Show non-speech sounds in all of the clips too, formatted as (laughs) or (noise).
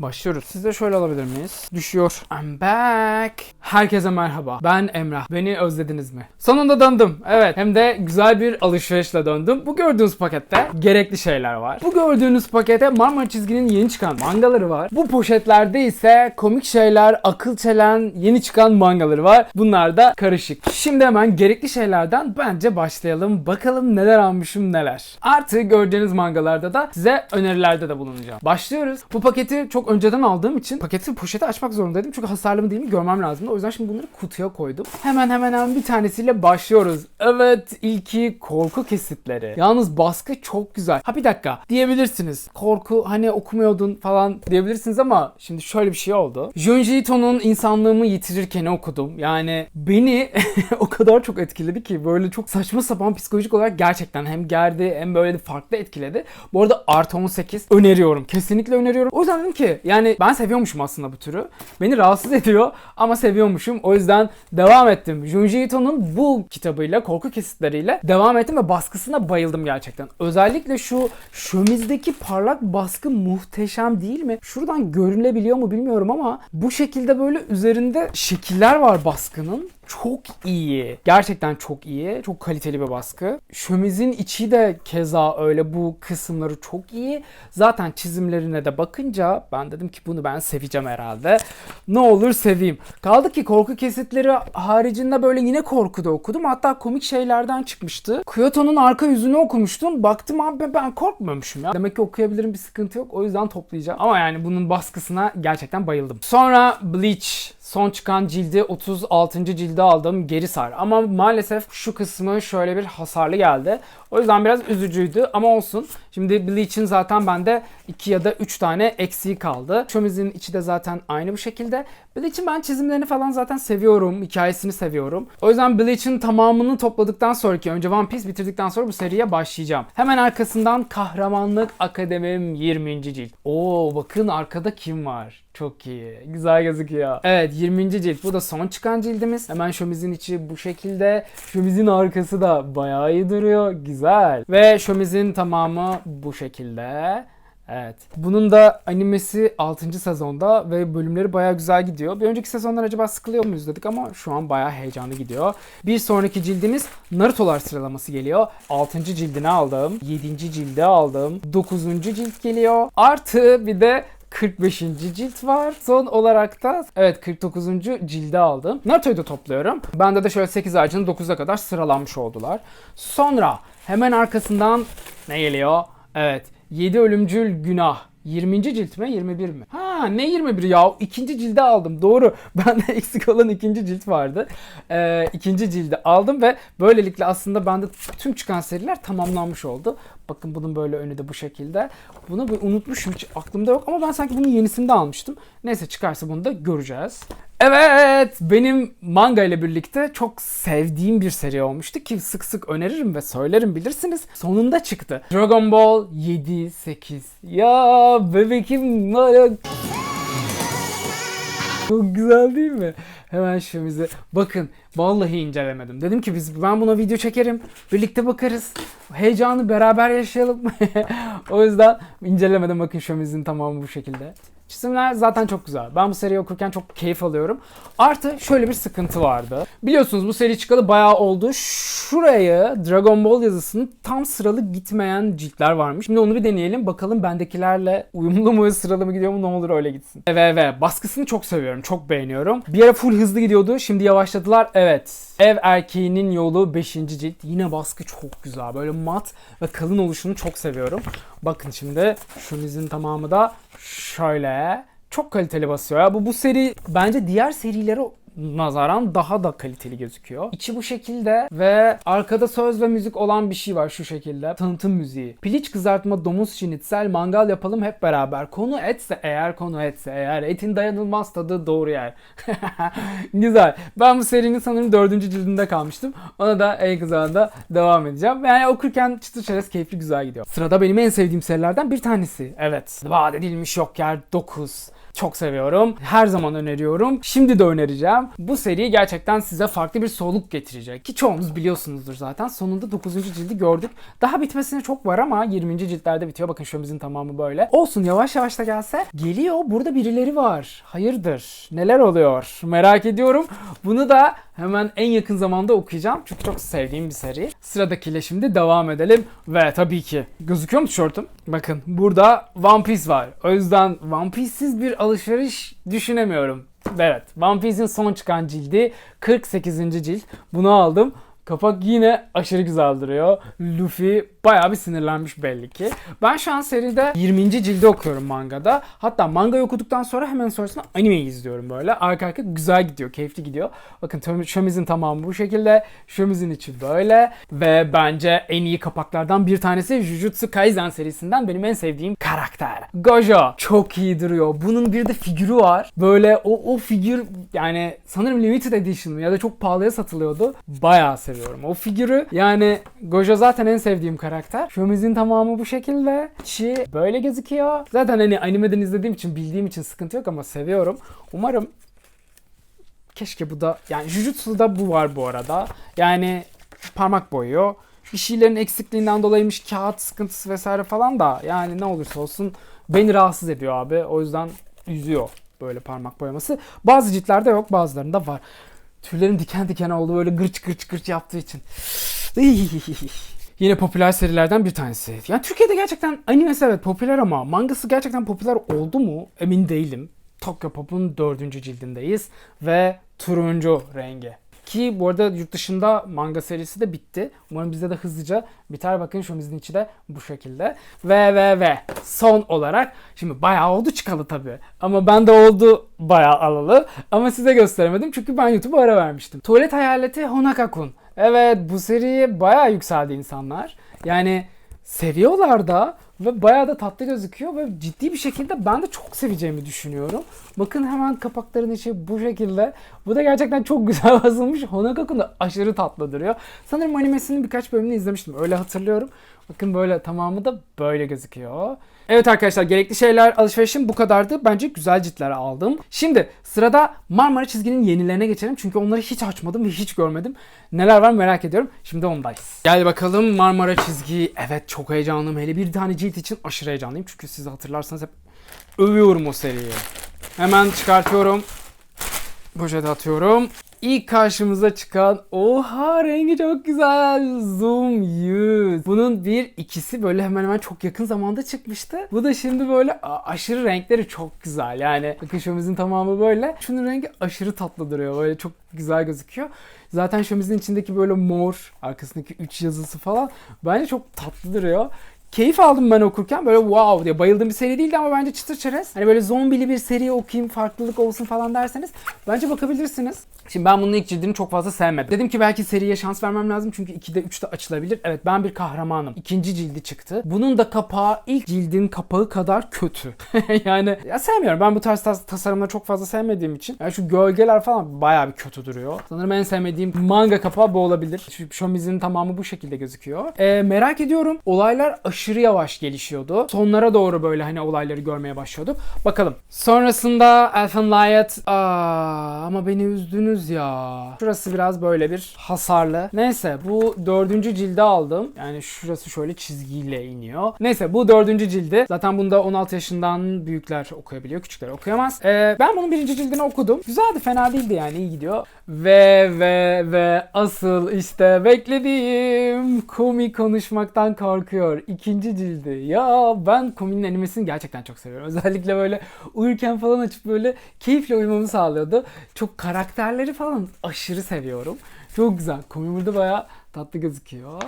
Başlıyoruz. Siz de şöyle alabilir miyiz? Düşüyor. I'm back. Herkese merhaba. Ben Emrah. Beni özlediniz mi? Sonunda döndüm. Evet. Hem de güzel bir alışverişle döndüm. Bu gördüğünüz pakette gerekli şeyler var. Bu gördüğünüz pakete Marmara Çizgi'nin yeni çıkan mangaları var. Bu poşetlerde ise komik şeyler, akıl çelen yeni çıkan mangaları var. Bunlar da karışık. Şimdi hemen gerekli şeylerden bence başlayalım. Bakalım neler almışım neler. Artı gördüğünüz mangalarda da size önerilerde de bulunacağım. Başlıyoruz. Bu paketi çok önceden aldığım için paketi poşeti açmak zorundaydım. Çünkü hasarlı mı değil mi görmem lazımdı. O yüzden şimdi bunları kutuya koydum. Hemen hemen hemen bir tanesiyle başlıyoruz. Evet ilki korku kesitleri. Yalnız baskı çok güzel. Ha bir dakika diyebilirsiniz. Korku hani okumuyordun falan diyebilirsiniz ama şimdi şöyle bir şey oldu. Junji Ito'nun insanlığımı yitirirken okudum. Yani beni (laughs) o kadar çok etkiledi ki böyle çok saçma sapan psikolojik olarak gerçekten hem gerdi hem böyle farklı etkiledi. Bu arada artı 18 öneriyorum. Kesinlikle öneriyorum. O yüzden dedim ki yani ben seviyormuşum aslında bu türü. Beni rahatsız ediyor ama seviyormuşum. O yüzden devam ettim. Junji Ito'nun bu kitabıyla, korku kesitleriyle devam ettim ve baskısına bayıldım gerçekten. Özellikle şu şömizdeki parlak baskı muhteşem değil mi? Şuradan görülebiliyor mu bilmiyorum ama bu şekilde böyle üzerinde şekiller var baskının çok iyi. Gerçekten çok iyi. Çok kaliteli bir baskı. Şömizin içi de keza öyle bu kısımları çok iyi. Zaten çizimlerine de bakınca ben dedim ki bunu ben seveceğim herhalde. Ne olur seveyim. Kaldı ki korku kesitleri haricinde böyle yine korku da okudum. Hatta komik şeylerden çıkmıştı. Kyoto'nun arka yüzünü okumuştum. Baktım abi ben korkmamışım ya. Demek ki okuyabilirim bir sıkıntı yok. O yüzden toplayacağım. Ama yani bunun baskısına gerçekten bayıldım. Sonra Bleach Son çıkan cildi 36. cildi aldım geri sar. Ama maalesef şu kısmı şöyle bir hasarlı geldi. O yüzden biraz üzücüydü ama olsun. Şimdi Bleach'in zaten bende 2 ya da 3 tane eksiği kaldı. Şömizin içi de zaten aynı bu şekilde. Bleach'in ben çizimlerini falan zaten seviyorum. Hikayesini seviyorum. O yüzden Bleach'in tamamını topladıktan sonraki önce One Piece bitirdikten sonra bu seriye başlayacağım. Hemen arkasından Kahramanlık Akademim 20. cilt. Oo bakın arkada kim var? Çok iyi. Güzel gözüküyor. Evet 20. cilt. Bu da son çıkan cildimiz. Hemen şömizin içi bu şekilde. Şömizin arkası da bayağı iyi duruyor. Güzel. Ve şömizin tamamı bu şekilde. Evet. Bunun da animesi 6. sezonda ve bölümleri bayağı güzel gidiyor. Bir önceki sezonlar acaba sıkılıyor muyuz dedik ama şu an bayağı heyecanlı gidiyor. Bir sonraki cildimiz Naruto'lar sıralaması geliyor. 6. cildini aldım. 7. cildi aldım. 9. cilt geliyor. Artı bir de 45. cilt var. Son olarak da evet 49. cildi aldım. Naruto'yu da topluyorum. Bende de şöyle 8 ağacının 9'a kadar sıralanmış oldular. Sonra hemen arkasından ne geliyor? Evet 7 ölümcül günah. 20. cilt mi 21 mi? Ha ne 21 ya? İkinci cildi aldım. Doğru. (laughs) Bende eksik olan ikinci cilt vardı. Ee, ikinci cildi aldım ve böylelikle aslında bende tüm çıkan seriler tamamlanmış oldu. Bakın bunun böyle önü de bu şekilde. Bunu unutmuşum hiç aklımda yok ama ben sanki bunun yenisini de almıştım. Neyse çıkarsa bunu da göreceğiz. Evet benim manga ile birlikte çok sevdiğim bir seri olmuştu ki sık sık öneririm ve söylerim bilirsiniz. Sonunda çıktı. Dragon Ball 7 8. Ya bebekim çok güzel değil mi? Hemen şömize. Bakın vallahi incelemedim. Dedim ki biz ben buna video çekerim. Birlikte bakarız. Heyecanı beraber yaşayalım. (laughs) o yüzden incelemedim. Bakın şömizin tamamı bu şekilde. Çizimler zaten çok güzel. Ben bu seriyi okurken çok keyif alıyorum. Artı şöyle bir sıkıntı vardı. Biliyorsunuz bu seri çıkalı bayağı oldu. Şuraya Dragon Ball yazısının tam sıralı gitmeyen ciltler varmış. Şimdi onu bir deneyelim. Bakalım bendekilerle uyumlu mu sıralı mı gidiyor mu ne olur öyle gitsin. Evet evet baskısını çok seviyorum. Çok beğeniyorum. Bir ara full hızlı gidiyordu. Şimdi yavaşladılar. Evet. Ev erkeğinin yolu 5. cilt. Yine baskı çok güzel. Böyle mat ve kalın oluşunu çok seviyorum. Bakın şimdi şunizin tamamı da şöyle. Çok kaliteli basıyor ya. Bu bu seri bence diğer serilere nazaran daha da kaliteli gözüküyor. İçi bu şekilde ve arkada söz ve müzik olan bir şey var şu şekilde. Tanıtım müziği. Piliç kızartma, domuz şinitsel, mangal yapalım hep beraber. Konu etse eğer konu etse eğer etin dayanılmaz tadı doğru yer. (laughs) Güzel. Ben bu serinin sanırım dördüncü cildinde kalmıştım. Ona da en kızağında devam edeceğim. Yani okurken çıtır çerez keyifli güzel gidiyor. Sırada benim en sevdiğim serilerden bir tanesi. Evet. Vaat edilmiş yok yer 9. Çok seviyorum. Her zaman öneriyorum. Şimdi de önereceğim. Bu seri gerçekten size farklı bir soluk getirecek. Ki çoğunuz biliyorsunuzdur zaten. Sonunda 9. cildi gördük. Daha bitmesine çok var ama 20. ciltlerde bitiyor. Bakın şömizin tamamı böyle. Olsun yavaş yavaş da gelse. Geliyor burada birileri var. Hayırdır? Neler oluyor? Merak ediyorum. Bunu da hemen en yakın zamanda okuyacağım. Çünkü çok sevdiğim bir seri. Sıradakile şimdi devam edelim. Ve tabii ki gözüküyor mu tişörtüm? Bakın burada One Piece var. O yüzden One Piece'siz bir alışveriş düşünemiyorum. Evet, One Piece'in son çıkan cildi 48. cilt. Bunu aldım. Kapak yine aşırı güzel duruyor. Luffy bayağı bir sinirlenmiş belli ki. Ben şu an seride 20. cildi okuyorum mangada. Hatta mangayı okuduktan sonra hemen sonrasında animeyi izliyorum böyle. Arka arka güzel gidiyor, keyifli gidiyor. Bakın şömizin tamamı bu şekilde. Şömizin içi böyle. Ve bence en iyi kapaklardan bir tanesi Jujutsu Kaisen serisinden benim en sevdiğim karakter. Gojo. Çok iyi duruyor. Bunun bir de figürü var. Böyle o, o figür yani sanırım limited edition ya da çok pahalıya satılıyordu. Bayağı seviyorum o figürü. Yani Gojo zaten en sevdiğim karakter. Şömizin tamamı bu şekilde. İçi böyle gözüküyor. Zaten hani animeden izlediğim için bildiğim için sıkıntı yok ama seviyorum. Umarım keşke bu da yani Jujutsu'da bu var bu arada. Yani parmak boyuyor. Bir şeylerin eksikliğinden dolayıymış kağıt sıkıntısı vesaire falan da yani ne olursa olsun beni rahatsız ediyor abi. O yüzden üzüyor böyle parmak boyaması. Bazı ciltlerde yok bazılarında var. Tüylerim diken diken oldu böyle gırç gırç gırç yaptığı için. Yine popüler serilerden bir tanesi. Yani Türkiye'de gerçekten animesi evet popüler ama mangası gerçekten popüler oldu mu emin değilim. Tokyo Pop'un dördüncü cildindeyiz ve turuncu rengi. Ki bu arada yurt dışında manga serisi de bitti. Umarım bizde de hızlıca biter. Bakın şomizin içi de bu şekilde. Ve ve ve son olarak şimdi bayağı oldu çıkalı tabii. Ama ben de oldu bayağı alalı. Ama size gösteremedim çünkü ben YouTube'a ara vermiştim. Tuvalet Hayaleti Honaka-kun. Evet bu seriye bayağı yükseldi insanlar. Yani seviyorlar da ve bayağı da tatlı gözüküyor ve ciddi bir şekilde ben de çok seveceğimi düşünüyorum. Bakın hemen kapakların içi bu şekilde. Bu da gerçekten çok güzel (laughs) basılmış. Honakaku da aşırı tatlı duruyor. Sanırım animesinin birkaç bölümünü izlemiştim. Öyle hatırlıyorum. Bakın böyle tamamı da böyle gözüküyor. Evet arkadaşlar gerekli şeyler alışverişim bu kadardı. Bence güzel ciltler aldım. Şimdi sırada Marmara çizginin yenilerine geçelim. Çünkü onları hiç açmadım ve hiç görmedim. Neler var merak ediyorum. Şimdi ondayız. Gel bakalım Marmara çizgi. Evet çok heyecanlıyım. Hele bir tane cilt için aşırı heyecanlıyım. Çünkü siz hatırlarsanız hep övüyorum o seriyi. Hemen çıkartıyorum. Poşete atıyorum. İlk karşımıza çıkan oha rengi çok güzel. Zoom 100. Bunun bir ikisi böyle hemen hemen çok yakın zamanda çıkmıştı. Bu da şimdi böyle aşırı renkleri çok güzel. Yani şömizin tamamı böyle. Şunun rengi aşırı tatlı duruyor. Böyle çok güzel gözüküyor. Zaten şömizin içindeki böyle mor, arkasındaki 3 yazısı falan bence çok tatlı duruyor keyif aldım ben okurken. Böyle wow diye bayıldığım bir seri değildi ama bence çıtır çerez. Hani böyle zombili bir seri okuyayım, farklılık olsun falan derseniz bence bakabilirsiniz. Şimdi ben bunun ilk cildini çok fazla sevmedim. Dedim ki belki seriye şans vermem lazım çünkü 2'de 3'te açılabilir. Evet ben bir kahramanım. İkinci cildi çıktı. Bunun da kapağı ilk cildin kapağı kadar kötü. (laughs) yani ya sevmiyorum. Ben bu tarz tas- tasarımları çok fazla sevmediğim için. Yani şu gölgeler falan bayağı bir kötü duruyor. Sanırım en sevmediğim manga kapağı bu olabilir. Şu şomizin tamamı bu şekilde gözüküyor. Ee, merak ediyorum. Olaylar aşırı yavaş gelişiyordu. Sonlara doğru böyle hani olayları görmeye başlıyorduk. Bakalım. Sonrasında Elfen Aa, ama beni üzdünüz ya. Şurası biraz böyle bir hasarlı. Neyse bu dördüncü cilde aldım. Yani şurası şöyle çizgiyle iniyor. Neyse bu dördüncü cildi. Zaten bunda 16 yaşından büyükler okuyabiliyor. Küçükler okuyamaz. Ee, ben bunun birinci cildini okudum. Güzeldi fena değildi yani iyi gidiyor. Ve ve ve asıl işte beklediğim Komi konuşmaktan korkuyor. İkinci cildi. Ya ben Komi'nin animesini gerçekten çok seviyorum. (laughs) Özellikle böyle uyurken falan açıp böyle keyifle uyumamı sağlıyordu. Çok karakterleri falan aşırı seviyorum. Çok güzel. Komi burada bayağı tatlı gözüküyor.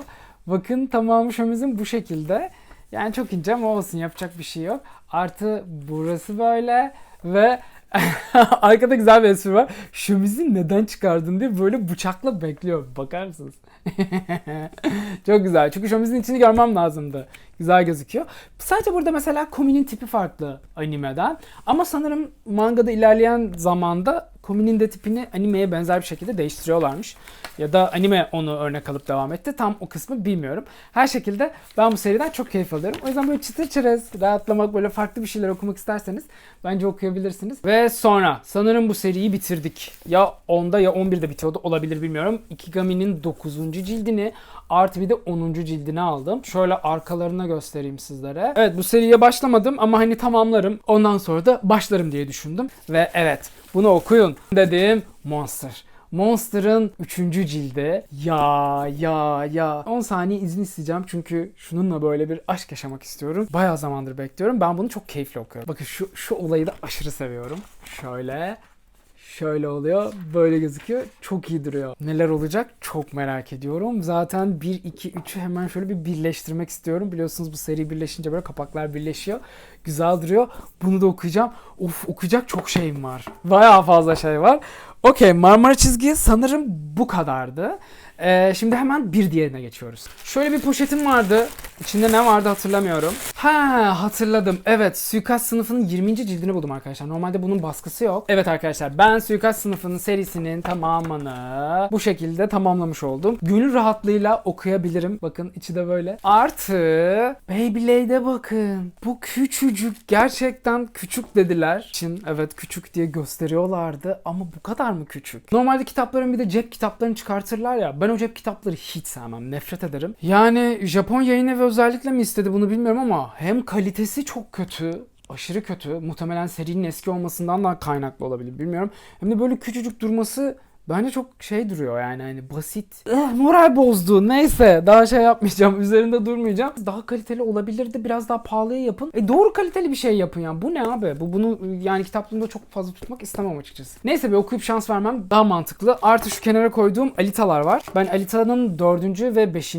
Bakın tamamı şömizin bu şekilde. Yani çok ince ama olsun yapacak bir şey yok. Artı burası böyle ve (laughs) arkada güzel bir espri var. Şömizi neden çıkardın diye böyle bıçakla bekliyor. Bakar mısınız? (laughs) çok güzel. Çünkü şömizin içini görmem lazımdı. Güzel gözüküyor. Sadece burada mesela Komi'nin tipi farklı animeden. Ama sanırım mangada ilerleyen zamanda Komi'nin de tipini animeye benzer bir şekilde değiştiriyorlarmış. Ya da anime onu örnek alıp devam etti. Tam o kısmı bilmiyorum. Her şekilde ben bu seriden çok keyif alıyorum. O yüzden böyle çıtır çerez, rahatlamak, böyle farklı bir şeyler okumak isterseniz bence okuyabilirsiniz. Ve sonra sanırım bu seriyi bitirdik. Ya 10'da ya 11'de bitiyordu olabilir bilmiyorum. Ikigami'nin 9. cildini artı bir de 10. cildini aldım. Şöyle arkalarına göstereyim sizlere. Evet bu seriye başlamadım ama hani tamamlarım. Ondan sonra da başlarım diye düşündüm. Ve evet bunu okuyun dediğim Monster. Monster'ın 3. cildi. Ya ya ya. 10 saniye izin isteyeceğim çünkü şununla böyle bir aşk yaşamak istiyorum. Bayağı zamandır bekliyorum. Ben bunu çok keyifli okuyorum. Bakın şu, şu olayı da aşırı seviyorum. Şöyle. Şöyle oluyor. Böyle gözüküyor. Çok iyi duruyor. Neler olacak çok merak ediyorum. Zaten 1, 2, 3'ü hemen şöyle bir birleştirmek istiyorum. Biliyorsunuz bu seri birleşince böyle kapaklar birleşiyor. Güzel duruyor. Bunu da okuyacağım. Of okuyacak çok şeyim var. Bayağı fazla şey var. Okey Marmara çizgi sanırım bu kadardı. Ee, şimdi hemen bir diğerine geçiyoruz. Şöyle bir poşetim vardı. İçinde ne vardı hatırlamıyorum. Ha hatırladım. Evet Suikast sınıfının 20. cildini buldum arkadaşlar. Normalde bunun baskısı yok. Evet arkadaşlar ben Suikast sınıfının serisinin tamamını bu şekilde tamamlamış oldum. Gönül rahatlığıyla okuyabilirim. Bakın içi de böyle. Artı Beyblade'e bakın. Bu küçücük gerçekten küçük dediler. için evet küçük diye gösteriyorlardı ama bu kadar mı küçük? Normalde kitapların bir de cep kitaplarını çıkartırlar ya. Ben o cep kitapları hiç sevmem. Nefret ederim. Yani Japon yayın evi özellikle mi istedi bunu bilmiyorum ama hem kalitesi çok kötü aşırı kötü. Muhtemelen serinin eski olmasından da kaynaklı olabilir bilmiyorum. Hem de böyle küçücük durması Bence çok şey duruyor yani hani basit. Eh, moral bozdu. Neyse daha şey yapmayacağım. (laughs) Üzerinde durmayacağım. Daha kaliteli olabilirdi. Biraz daha pahalıya yapın. E doğru kaliteli bir şey yapın ya. Bu ne abi? Bu bunu yani kitaplığımda çok fazla tutmak istemem açıkçası. Neyse bir okuyup şans vermem daha mantıklı. Artı şu kenara koyduğum Alitalar var. Ben Alita'nın 4. ve 5.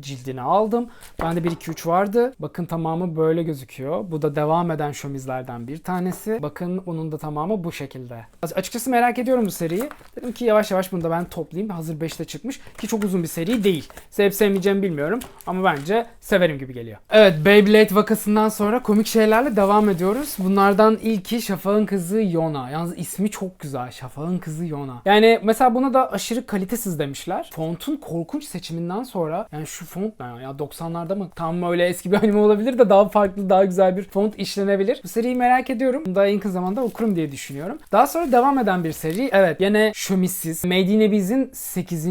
cildini aldım. Bende 1-2-3 vardı. Bakın tamamı böyle gözüküyor. Bu da devam eden şomizlerden bir tanesi. Bakın onun da tamamı bu şekilde. Açıkçası merak ediyorum bu seriyi. Dedim ki yavaş yavaş bunu da ben toplayayım. Hazır 5'te çıkmış ki çok uzun bir seri değil. Sevip sevmeyeceğimi bilmiyorum ama bence severim gibi geliyor. Evet Beyblade vakasından sonra komik şeylerle devam ediyoruz. Bunlardan ilki Şafak'ın kızı Yona. Yalnız ismi çok güzel. Şafak'ın kızı Yona. Yani mesela buna da aşırı kalitesiz demişler. Fontun korkunç seçiminden sonra yani şu font ne ya? ya 90'larda mı? Tam öyle eski bir anime olabilir de daha farklı daha güzel bir font işlenebilir. Bu seriyi merak ediyorum. Bunu da en kısa zamanda okurum diye düşünüyorum. Daha sonra devam eden bir seri. Evet yine Şömissiz. Made in Abyss'in 8.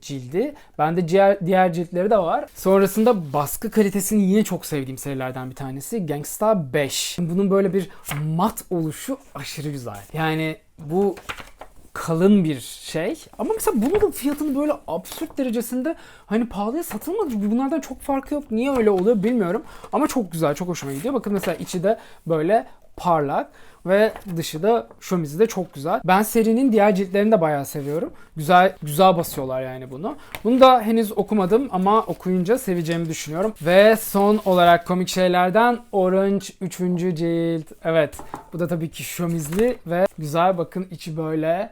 cildi. Bende diğer, diğer ciltleri de var. Sonrasında baskı kalitesini yine çok sevdiğim serilerden bir tanesi. Gangsta 5. Bunun böyle bir mat oluşu aşırı güzel. Yani bu kalın bir şey. Ama mesela bunun da fiyatını böyle absürt derecesinde hani pahalıya satılmadı. Bunlardan çok farkı yok. Niye öyle oluyor bilmiyorum. Ama çok güzel, çok hoşuma gidiyor. Bakın mesela içi de böyle parlak ve dışı da şomizi de çok güzel. Ben serinin diğer ciltlerini de bayağı seviyorum. Güzel güzel basıyorlar yani bunu. Bunu da henüz okumadım ama okuyunca seveceğimi düşünüyorum. Ve son olarak komik şeylerden Orange 3. cilt. Evet bu da tabii ki şomizli ve güzel bakın içi böyle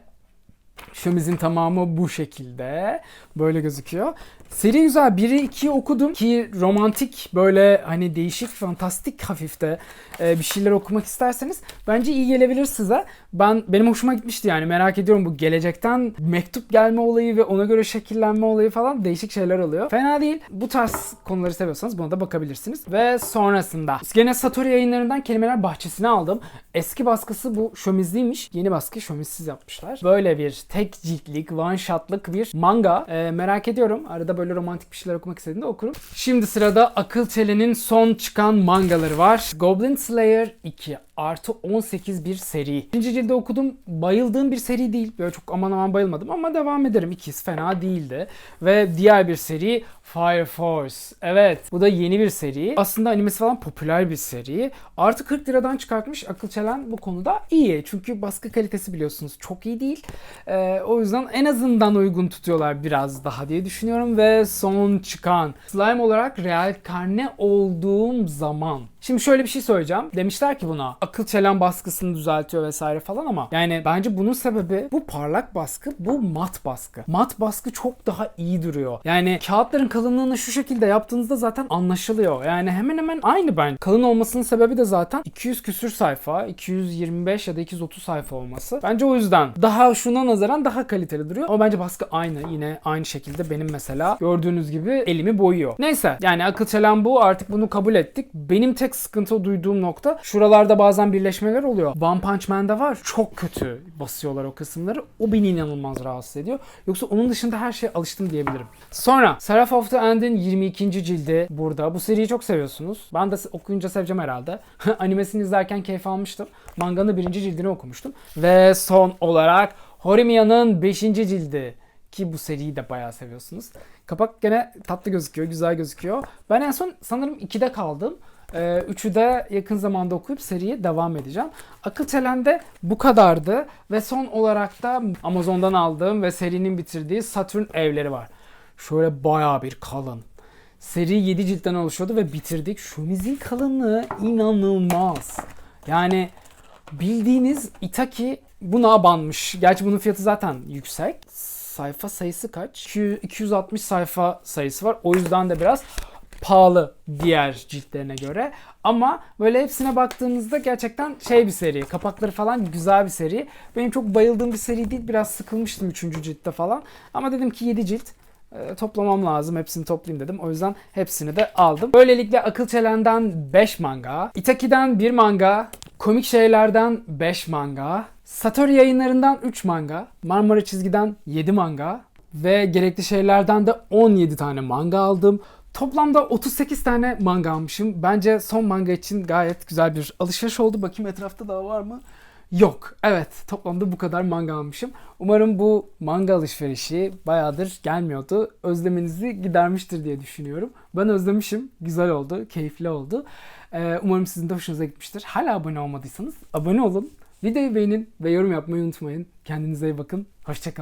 Şömizin tamamı bu şekilde. Böyle gözüküyor. Seri güzel. 1'i 2'yi okudum ki romantik böyle hani değişik fantastik hafifte e, bir şeyler okumak isterseniz bence iyi gelebilir size. Ben benim hoşuma gitmişti yani merak ediyorum bu gelecekten mektup gelme olayı ve ona göre şekillenme olayı falan değişik şeyler oluyor. Fena değil. Bu tarz konuları seviyorsanız buna da bakabilirsiniz. Ve sonrasında gene Satori yayınlarından kelimeler bahçesine aldım. Eski baskısı bu şömizliymiş. Yeni baskı şömizsiz yapmışlar. Böyle bir tek ciltlik, one shotlık bir manga. E, merak ediyorum. Arada böyle romantik bir şeyler okumak istediğimde okurum. Şimdi sırada Akıl Çelen'in son çıkan mangaları var. Goblin Slayer 2 artı 18 bir seri. İkinci cilde okudum. Bayıldığım bir seri değil. Böyle çok aman aman bayılmadım ama devam ederim. İkisi fena değildi. Ve diğer bir seri Fire Force. Evet bu da yeni bir seri. Aslında animesi falan popüler bir seri. Artı 40 liradan çıkartmış Akıl Çelen bu konuda iyi. Çünkü baskı kalitesi biliyorsunuz çok iyi değil. Ee, o yüzden en azından uygun tutuyorlar biraz daha diye düşünüyorum. Ve son çıkan slime olarak real karne olduğum zaman Şimdi şöyle bir şey söyleyeceğim. Demişler ki buna akıl çelen baskısını düzeltiyor vesaire falan ama yani bence bunun sebebi bu parlak baskı, bu mat baskı. Mat baskı çok daha iyi duruyor. Yani kağıtların kalınlığını şu şekilde yaptığınızda zaten anlaşılıyor. Yani hemen hemen aynı ben. Kalın olmasının sebebi de zaten 200 küsür sayfa, 225 ya da 230 sayfa olması. Bence o yüzden daha şuna nazaran daha kaliteli duruyor. Ama bence baskı aynı. Yine aynı şekilde benim mesela gördüğünüz gibi elimi boyuyor. Neyse yani akıl çelen bu artık bunu kabul ettik. Benim tek sıkıntı duyduğum nokta şuralarda bazen birleşmeler oluyor. One Punch Man'de var. Çok kötü basıyorlar o kısımları. O beni inanılmaz rahatsız ediyor. Yoksa onun dışında her şeye alıştım diyebilirim. Sonra Seraph of the End'in 22. cildi burada. Bu seriyi çok seviyorsunuz. Ben de okuyunca seveceğim herhalde. (laughs) Animesini izlerken keyif almıştım. Manganın birinci cildini okumuştum. Ve son olarak Horimia'nın 5. cildi. Ki bu seriyi de bayağı seviyorsunuz. Kapak gene tatlı gözüküyor, güzel gözüküyor. Ben en son sanırım 2'de kaldım. Ee, Üçü de yakın zamanda okuyup seriye devam edeceğim. Akıl Çelen'de bu kadardı. Ve son olarak da Amazon'dan aldığım ve serinin bitirdiği Saturn evleri var. Şöyle bayağı bir kalın. Seri 7 ciltten oluşuyordu ve bitirdik. Şomizin kalınlığı inanılmaz. Yani bildiğiniz Itaki buna banmış. Gerçi bunun fiyatı zaten yüksek. Sayfa sayısı kaç? 200 260 sayfa sayısı var. O yüzden de biraz pahalı diğer ciltlerine göre. Ama böyle hepsine baktığınızda gerçekten şey bir seri. Kapakları falan güzel bir seri. Benim çok bayıldığım bir seri değil. Biraz sıkılmıştım 3. ciltte falan. Ama dedim ki 7 cilt e, toplamam lazım. Hepsini toplayayım dedim. O yüzden hepsini de aldım. Böylelikle Akıl Çelen'den 5 manga, Itaki'den 1 manga, Komik Şeyler'den 5 manga, Satori yayınlarından 3 manga, Marmara Çizgi'den 7 manga ve gerekli şeylerden de 17 tane manga aldım. Toplamda 38 tane manga almışım. Bence son manga için gayet güzel bir alışveriş oldu. Bakayım etrafta daha var mı? Yok. Evet. Toplamda bu kadar manga almışım. Umarım bu manga alışverişi bayağıdır gelmiyordu. Özleminizi gidermiştir diye düşünüyorum. Ben özlemişim. Güzel oldu. Keyifli oldu. Ee, umarım sizin de hoşunuza gitmiştir. Hala abone olmadıysanız abone olun. Videoyu beğenin ve yorum yapmayı unutmayın. Kendinize iyi bakın. Hoşçakalın.